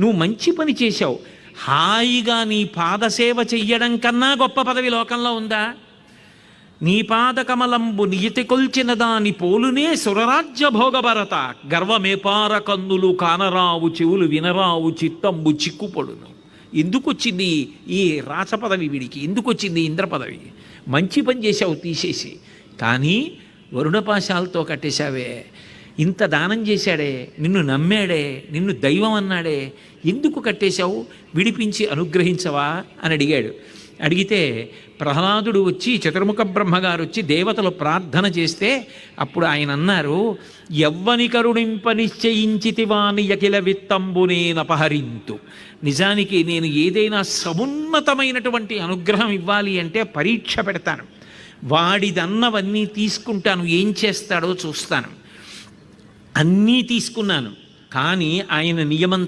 నువ్వు మంచి పని చేశావు. హాయిగా నీ పాదసేవ చెయ్యడం కన్నా గొప్ప పదవి లోకంలో ఉందా? నీ పాదకమలంబు నియతి కొల్చిన దాని పోలునే సురరాజ్య భోగభరత. గర్వమేపార కన్నులు కానరావు చెవులు వినరావు చిత్తంబు చిక్కుపడును. ఎందుకు వచ్చింది ఈ రాసపదవి వీడికి? ఎందుకు వచ్చింది ఇంద్ర పదవి? మంచి పని చేశావు తీసేసి. కానీ వరుణపాశాలతో కట్టేశావే. ఇంత దానం చేశాడే నిన్ను నమ్మాడే నిన్ను దైవం అన్నాడే ఎందుకు కట్టేశావు? విడిపించి అనుగ్రహించవా? అని అడిగాడు. అడిగితే ప్రహ్లాదుడు వచ్చి చతుర్ముఖ బ్రహ్మగారు వచ్చి దేవతలు ప్రార్థన చేస్తే అప్పుడు ఆయన అన్నారు ఎవ్వని కరుణింప నిశ్చయించితివాని యకిల విత్తంబునేనపహరింతు నిజానికి నేను ఏదైనా సమున్నతమైనటువంటి అనుగ్రహం ఇవ్వాలి అంటే పరీక్ష పెడతాను. వాడిదన్నవన్నీ తీసుకుంటాను ఏం చేస్తాడో చూస్తాను. అన్నీ తీసుకున్నాను. కానీ ఆయన నియమం